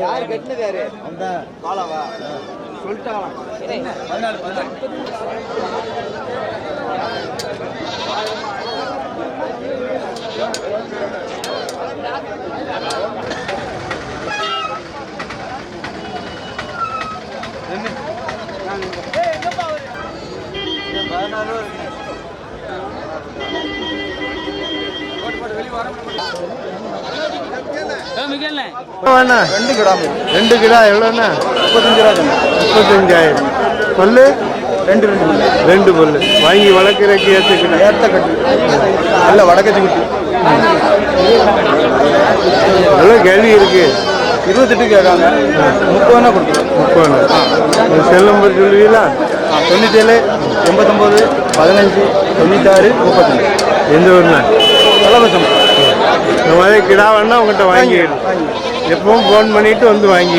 யாரு கட்டினது யாரு? அந்த பாலாவா சொல்லிட்டாங்களா? அண்ணா ரெண்டு கிடா ரெண்டு கிலோ எவ்வளோண்ணா முப்பத்தஞ்சு ரூபா. முப்பத்தஞ்சாயிரம். பல்லு? ரெண்டு ரெண்டு பல்லு. ரெண்டு பல்லு. வாங்கி வளர்க்குறக்கு ஏற்றுக்கணும் ஏத்த கட்டு. நல்ல வடக்கச்சி குட்டி. எவ்வளோ கேள்வி இருக்கு? இருபத்தெட்டு கேட்காங்க. முப்பதுனா கொடுத்துருவோம் முப்பது செல் நம்பர் சொல்லுவீங்களா? தொண்ணூத்தேழு எண்பத்தொம்போது பதினஞ்சு தொண்ணூத்தாறு முப்பத்தஞ்சு. எந்த ஊர்ண்ணா? கலவசம் இந்த மாதிரி கிடா வேணா உங்கள்கிட்ட வாங்கிடணும் எப்பவும் ஃபோன் பண்ணிட்டு வந்து வாங்கி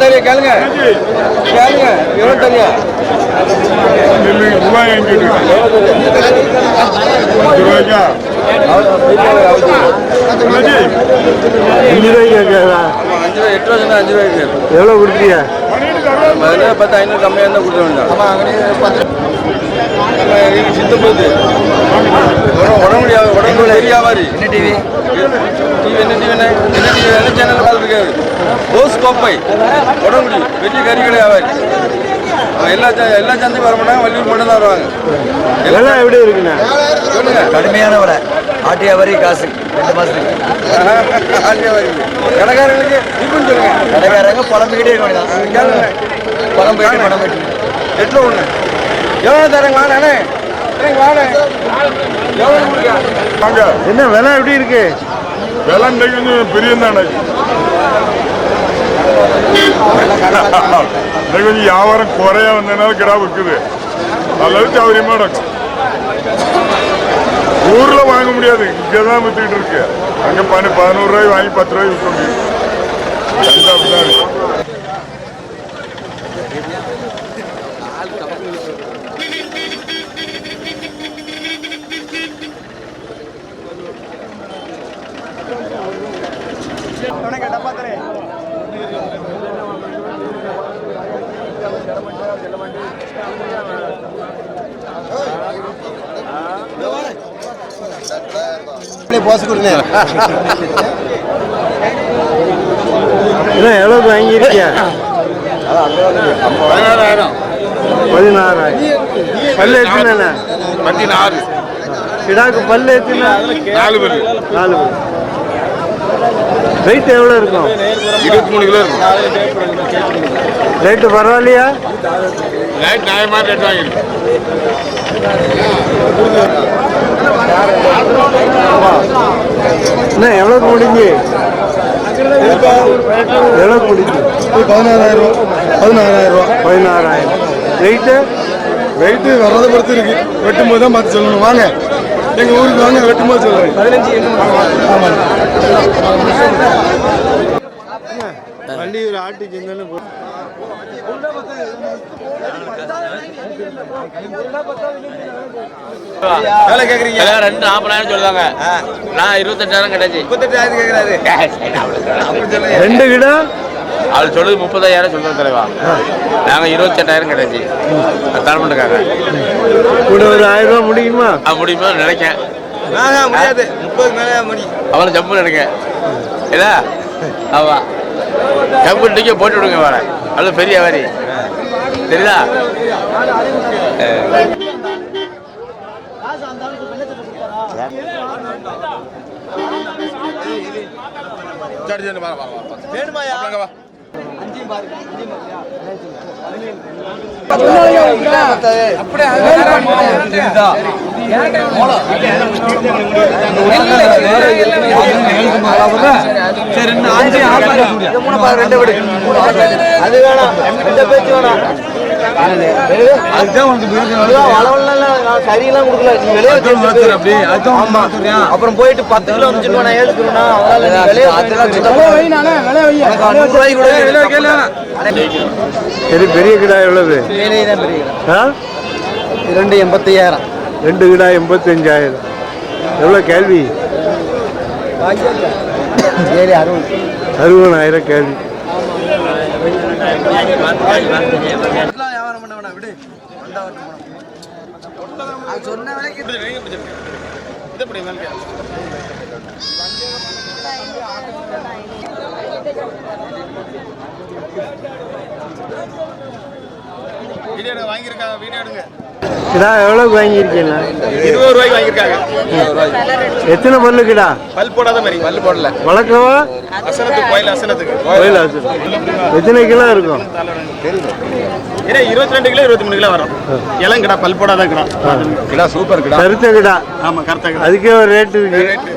தெரியும் கேளுங்க. கேளுங்க. எவ்வளோ தெரியும் அஞ்சு ரூபாய்க்கு கேட்குறா அஞ்சு ரூபா எட்டு ரூபா அஞ்சு ரூபாய்க்கு எவ்வளோ கொடுத்தியா பதினேழு பத்து ஐநூறு கம்மியாக இருந்தால் கொடுக்க வேண்டாம் ஆமாம் அங்கே பத்து நம்ம போகுது உடம்பு முடியாது உடம்பு பெரிய வியாபாரி என்ன டிவி டிவி என்ன டிவி என்ன என்ன டிவி என்ன சேனல் கோப்பை கறி கடை எல்லா ச- எல்லா சந்தையும் வர மாட்டாங்க வள்ளியூர் மட்டும் தான் வருவாங்க. எல்லாம் எப்படி இருக்குண்ணா? சொல்லுங்க. கடுமையான விலை. ஆட்டியா வரி காசு ரெண்டு மாசத்துக்கு. ஆள் வியாபாரி கடைக்காரங்களுக்கு இப்படின்னு சொல்லுங்க. கடைக்காரங்க புலம்பிக்கிட்டே இருக்க வேண்டியதான் கேளுங்க. பணம் போயிட்டு பணம் போயிட்டு எட்டில் ஒன்று எவ்வளோ தரேங்க? வாங்க என்ன விலை எப்படி இருக்கு? விலை பிரியம் தானே கொஞ்சம் வியாபாரம் குறைய வந்ததுனால கிடா விற்குது அளவுக்கு சௌரியமா நடக்கும் ஊர்ல வாங்க முடியாது இங்கே தான் வித்துக்கிட்டு இருக்கு அங்க பணி பதினோரு ரூபாய் வாங்கி பத்து ரூபாய் விற்க முடியும் அது வாங்கியிருக்கியா? பதினாறாயிரம். பல்லு எத்தனை பதினாறு. கிடாக்கு பல்லு எத்தனை? நாலு பேர் நாலு வெயிட் எவ்வளோ இருக்கும்? இருபத்தி மூணு கிலோ இருக்கும். ரேட்டு பரவாயில்லையா? நைட் நியாயமா ரேட் வாங்கிருக்கு என்ன எவ்வளோக்கு முடிஞ்சு? எவ்வளோக்கு முடிஞ்சு? பதினாறாயிரம் ரூபா. பதினாறாயிரம் ரூபா. பதினாறாயிரம். வெயிட்டு வெயிட்டு வர்றதை பொறுத்து இருக்கு. வெட்டும் போது தான் பார்த்து சொல்லணும். வாங்க. எங்க ஊருக்கு வாங்க வெட்டும் போது சொல்லுவேன் பதினஞ்சு வள்ளியூர் ஆட்டு சிந்தனை வேலை கேட்குறீங்க எல்லாம் ரெண்டு நாற்பதாயிரம் சொல்லுவாங்க. நான் இருபத்தெட்டாயிரம் கிடைச்சி முப்பத்தெட்டாயிரம் கேட்குறாரு ரெண்டு கிடம் அவள் சொல்லுது முப்பதாயிரம் சொல்லுறது தலைவா. நாங்கள் இருபத்தெட்டாயிரம் கிடைச்சி தரமாட்டுக்காங்க கூட ஒரு ஆயிரம் ரூபாய் முடியுமா? அது முடியுமோ நினைக்கேன். முடியாது. முப்பதுக்கு மேலே முடியும். அவளை ஜம்பு நினைக்கேன். இதா ஆமா கம்பெனிக்கு போட்டு விடுங்க வேற. நல்ல பெரிய வரி. தெரியுதா? அப்படியே ரெண்டு விடு அது வேணாம் இந்த பேச்சு வேணாம் அதுதான் உனக்கு கறியெல்லாம் கொடுக்கல நீ விலைய வச்சு ஆமா அப்புறம் போயிட்டு பத்து கிலோ வந்துச்சுன்னு நான் ஏழுக்கணும்னா அதனால நீ விலைய அதெல்லாம் சரி பெரிய கிடா. எவ்வளவு இரண்டு எண்பத்தையாயிரம். ரெண்டு கிடா எண்பத்தஞ்சாயிரம். எவ்வளோ கேள்வி? அறுபதாயிரம் கேள்வி. வியாபாரம் பண்ண வேணாம் விடு சொன்ன விலைக்கு கிடா எவ்வளோக்கு வாங்கியிருக்கீங்களா இருபது ரூபாய்க்கு வாங்கியிருக்காங்க. எத்தனை பல்லு கிடா? பல் போடாத மாதிரி பல் போடல. வளர்க்கவா அசனத்துக்கு கோயில் அசனத்துக்கு. கோயில் ஆசு எத்தனை கிலோ இருக்கும்? ஏன்னா இருபத்தி ரெண்டு கிலோ இருபத்தி மூணு கிலோ வரும். இளம் கிடா பல் போடாத கிடா. கிடா சூப்பர் கிடா. கருத்த கிடா. ஆமா கரெக்டா கிடா. அதுக்கே ஒரு ரேட்டு இருக்கு.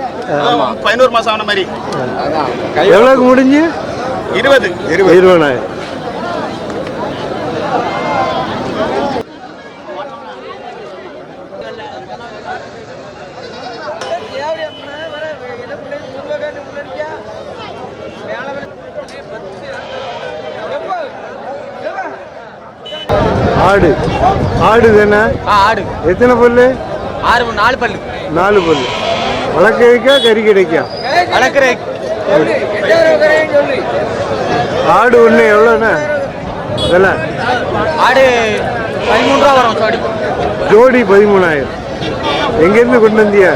பதினோரு மாசம் ஆன மாதிரி. எவ்வளோக்கு முடிஞ்சு? இருபது. இருபதாயிரம். ஆடு. ஆடு தானே ஆடு. எத்தனை பல்லு? ஆறு நாலு பல்லு. நாலு பல்லு. வளர்க்க வைக்கா கறி கிடைக்கா? வளர்க்குற ஆடு ஒன்று எவ்வளோண்ணா? விலை? ஆடு பதிமூணு ரூபா வரும் சாடி ஜோடி பதிமூணாயிரம். எங்கேருந்து கொண்டு வந்தியா?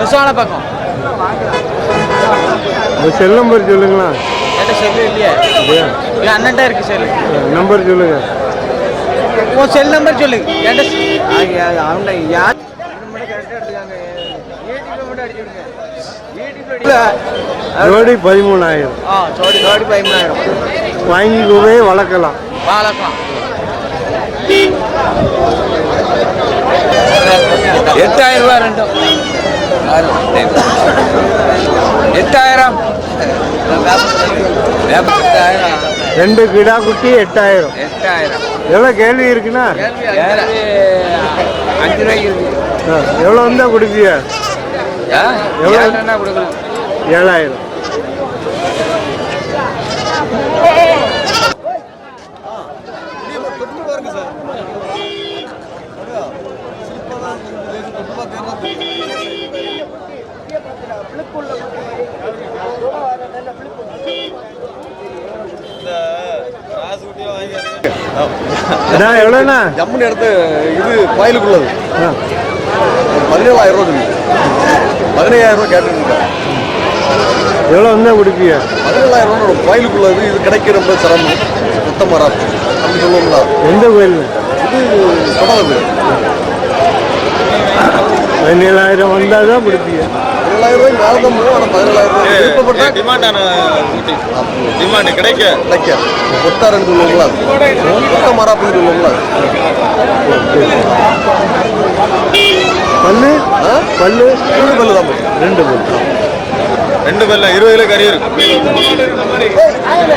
விசால பக்கம். செல் நம்பர் சொல்லுங்களா செல்லு இல்லையே. அண்ணன்ட்ட இருக்கு செல்லு. நம்பர் சொல்லுங்க. உன் செல் நம்பர் சொல்லு. அவங்க யார் ஜோடி பதிமூணாயிரம். சோடி பதிமூணாயிரம். வாங்கிக்கவே வளர்க்கலாம். வாழக்கலாம் எட்டாயிரம் ரூபாய் ரெண்டும் எட்டாயிரம். ரெண்டு கிடா குட்டி எட்டாயிரம். எட்டாயிரம். எவ்வளோ கேள்வி இருக்குண்ணா அஞ்சு ரூபாய்க்கு இருக்கு எவ்வளோ வந்தால் கொடுப்பீங்க எவ்வளோ? என்ன கொடுக்கணும் ஏழாயிரம். அண்ணா எவ்வளோண்ணா ஜம்முன்னு எடுத்து இது கோயிலுக்குள்ளது. பதினேழாயிரம் ரூபா சொல்லி. பதினையாயிரம் ரூபா கேட்டுருக்கேன் எவ்வளோ வந்தால் கொடுப்பியா பதினேழாயிரம் ரூபா கோயிலுக்குள்ளது. இது கிடைக்க ரொம்ப சிரமம். சுத்தம் வராது. அப்படி சொல்லுவோம்ல. எந்த கோயில் இது தொடர்பு பதினேழாயிரம் வந்தால் தான் கொடுப்பியா பதினேழாயிரம் ரூபாய் மேலே தான் முடியும். ஆனால் பதினேழாயிரம் ரூபாய் விருப்பப்பட்டா டிமாண்டான டிமாண்ட் கிடைக்க. கிடைக்க. கொத்தாரன்னு சொல்லுவோங்களா கொத்த மராப்புன்னு சொல்லுவோங்களா பல்லு ஆ? பல்லு ரெண்டு பல்லு தான் ரெண்டு பல்லு. ரெண்டு பேர்ல இருபது கிலோ கறி இருக்கு. முப்பத்தி ரெண்டாயிரத்தி ஐநூறு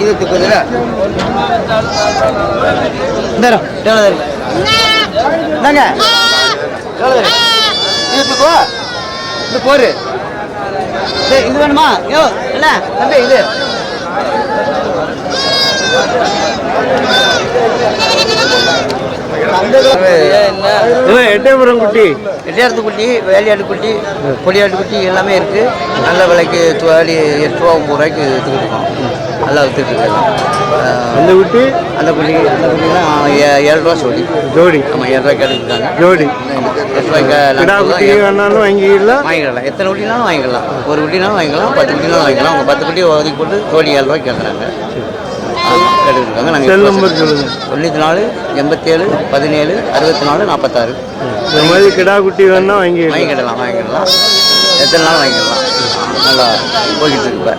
இது கொஞ்சம் இந்தாரம் எவ்வளோ தரும் இந்தாங்க எவ்வளோ தரும் இது போரு இது வேணுமா யோ என்ன தம்பி இது எட்டயபுரம் குட்டி. எட்டையாரத்து குட்டி வேலையாட்டு குட்டி பொடியாட்டு குட்டி எல்லாமே இருக்கு. நல்ல விலைக்கு துவாடி எட்டு ரூபா ஒம்பது ரூபாய்க்கு விற்றுக்கிட்டு இருக்கோம் நல்லா விற்றுட்டு இருக்கோம் அந்த குட்டி? அந்த குட்டி அந்த குட்டிலாம் ஏழு ரூபா சொல்லி ஜோடி. ஆமாம் ஏழு ரூபாய்க்கு எடுத்துருக்காங்க ஜோடி எட்டு ரூபாய்க்கு வாங்கிக்கலாம் வாங்கிக்கலாம். எத்தனை குட்டினாலும் வாங்கிக்கலாம். ஒரு குட்டினாலும் வாங்கிக்கலாம் பத்து குட்டினாலும் வாங்கிக்கலாம். அவங்க பத்து குட்டி ஒதுக்கி போட்டு ஜோடி ஏழு ரூபாய்க்கு கேட்குறாங்க கேட்டுருக்காங்க நாங்கள் செல் நம்பர் சொல்லுங்க தொண்ணூற்றி நாலு எண்பத்தேழு பதினேழு அறுபத்தி நாலு நாற்பத்தாறு இந்த மாதிரி கிடா குட்டி வேணா வாங்கிக்கலாம். வாங்கிக்கிடலாம் வாங்கிக்கிடலாம். எத்தனை நாள் வாங்கிக்கலாம்? நல்லா போய்கிட்டு இருக்கு இப்போ.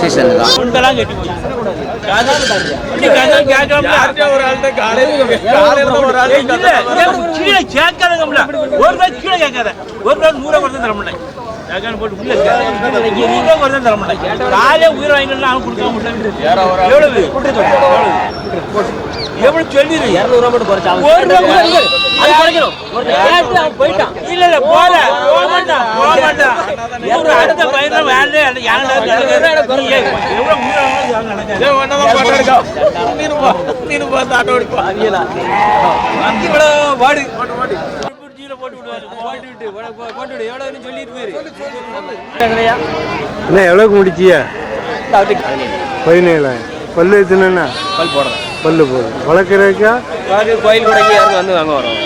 சீசன் தான். ஒரு நாள் கீழே கேட்காத. ஒரு நாள் நூறு கொடுத்தா தர முடியல. கேட்காம போட்டு உள்ள. நூறு ரூபா தர உயிர் அவன் முடியல. எவ்வளவு? எவ்வளவு? ஒரு ரூபா. இல்ல, இல்ல, போல. போக மாட்டான், போக மாட்டான். அடுத்த பையனை எவ்வளவு. என்ன எவ்வளோக்கு முடிச்சியா? பதினேழாயிரம் பல்லு எத்தனைண்ணா பல்லு போகுது வளர்க்குறதுக்கா? கோயில் கடைக்கு யாரும் வந்து வாங்க வரோம்.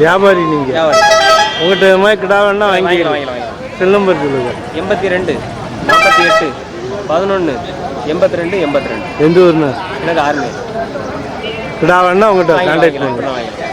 வியாபாரி நீங்கள் உங்கள்கிட்ட இது மாதிரி கிடா வேணா வாங்கிக்கலாம் செல் நம்பர் சொல்லுங்க. எண்பத்தி ரெண்டு நாற்பத்தி எட்டு பதினொன்று எண்பத்தி ரெண்டு எண்பத்தி ரெண்டு எந்த ஊர்ண்ணா? எனக்கு ஆறுமே கிடா வேணா உங்கள்கிட்ட கான்டாக்ட் பண்ணுங்க.